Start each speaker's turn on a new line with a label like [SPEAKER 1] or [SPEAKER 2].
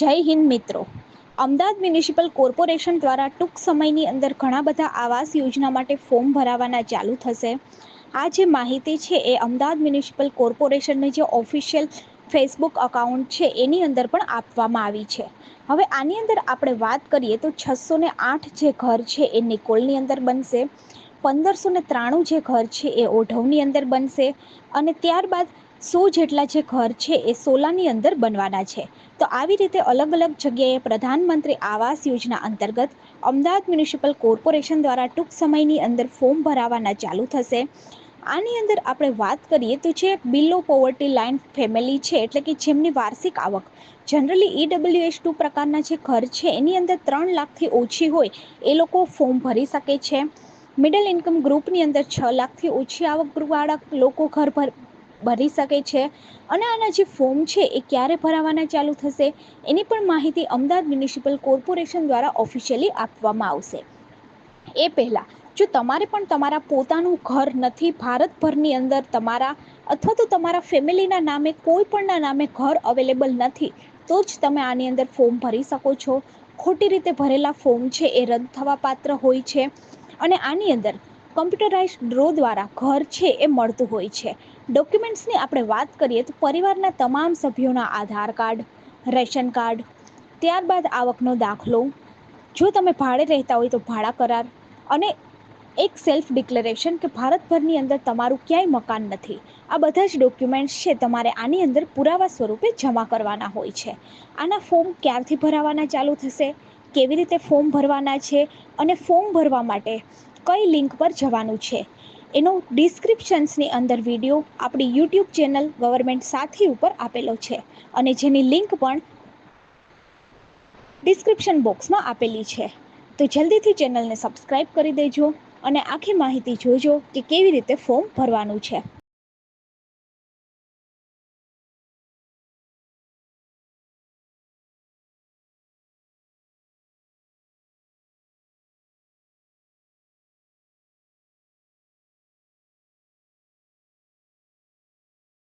[SPEAKER 1] જય હિન્દ મિત્રો. Ahmedabad municipal corporation દ્વારા ટૂંક સમયની અંદર ઘણા બધા આવાસ યોજના માટે ફોર્મ ભરાવાના ચાલુ થશે. આ જે માહિતી છે એ અમદાવાદ મ્યુનિસિપલ કોર્પોરેશનની જે ઓફિશિયલ ફેસબુક અકાઉન્ટ છે એની અંદર પણ આપવામાં આવી છે. હવે આની અંદર આપણે વાત કરીએ તો છસો ને આઠ જે ઘર છે એ નિકોલની અંદર બનશે. પંદરસો ને ત્રાણું જે ઘર છે એ ઓઢવની અંદર બનશે. અને ત્યારબાદ સો જેટલા જે ઘર છે એ સોલાની અંદર બનવાના છે. તો આવી રીતે અલગ અલગ જગ્યાએ પ્રધાનમંત્રી આવાસ યોજના અંતર્ગત અમદાવાદ મ્યુનિસિપલ કોર્પોરેશન દ્વારા ટૂંક સમયની અંદર ફોર્મ ભરાવાના ચાલુ થશે. આની અંદર આપણે વાત કરીએ તો જે બિલો પોવર્ટી લાઇન ફેમિલી છે, એટલે કે જેમની વાર્ષિક આવક જનરલી ઈડબ્લ્યુએસ ટુ પ્રકારના જે ઘર છે, એની અંદર ત્રણ લાખથી ઓછી હોય એ લોકો ફોર્મ ભરી શકે છે. મિડલ ઇન્કમ ગ્રુપની અંદર છ લાખથી ઓછી આવકવાળા લોકો ઘર ભરી શકે છે? અને આના જે ફોર્મ છે, એ ક્યારે ભરાવાના ચાલુ થશે? એની પણ માહિતી અમદાવાદ મ્યુનિસિપલ કોર્પોરેશન દ્વારા ઓફિશિયલી આપવામાં આવશે. એ પહેલાં, જો તમારે પણ તમારા પોતાનું ઘર નથી, ભારતભરની અંદર તમારા અથવા તો તમારા ફેમિલીના નામે, કોઈ પણના નામે ઘર અવેલેબલ નથી, તો જ તમે આની અંદર ફોર્મ ભરી શકો છો. ખોટી રીતે ભરેલા ફોર્મ છે, એ રદ થવા પાત્ર હોય છે. અને આની અંદર કમ્પ્યુટરાઇઝ ડ્રો દ્વારા ઘર છે એ મળતું હોય છે. ડોક્યુમેન્ટ્સની આપણે વાત કરીએ તો પરિવારના તમામ સભ્યોના આધાર કાર્ડ, રેશન કાર્ડ, ત્યારબાદ આવકનો દાખલો. જો તમે ભાડે રહેતા હોય તો ભાડા કરાર અને એક સેલ્ફ ડિક્લેરેશન કે ભારતભરની અંદર તમારું ક્યાંય મકાન નથી. આ બધા જ ડોક્યુમેન્ટ્સ છે તમારે આની અંદર પુરાવા સ્વરૂપે જમા કરવાના હોય છે. આના ફોર્મ ક્યારથી ભરાવાના ચાલુ થશે? કેવી રીતે ફોર્મ ભરવાના છે? અને ફોર્મ ભરવા માટે કઈ લિંક પર જવાનું છે? એનો ડિસ્ક્રિપ્શન્સની અંદર વીડિયો આપણી યુટ્યુબ ચેનલ ગવર્મેન્ટ સાથી ઉપર આપેલો છે અને જેની લિંક પણ ડિસ્ક્રિપ્શન બોક્સમાં આપેલી છે. તો જલ્દીથી ચેનલને સબસ્ક્રાઈબ કરી દેજો અને આખી માહિતી જોજો કે કેવી રીતે ફોર્મ ભરવાનું છે.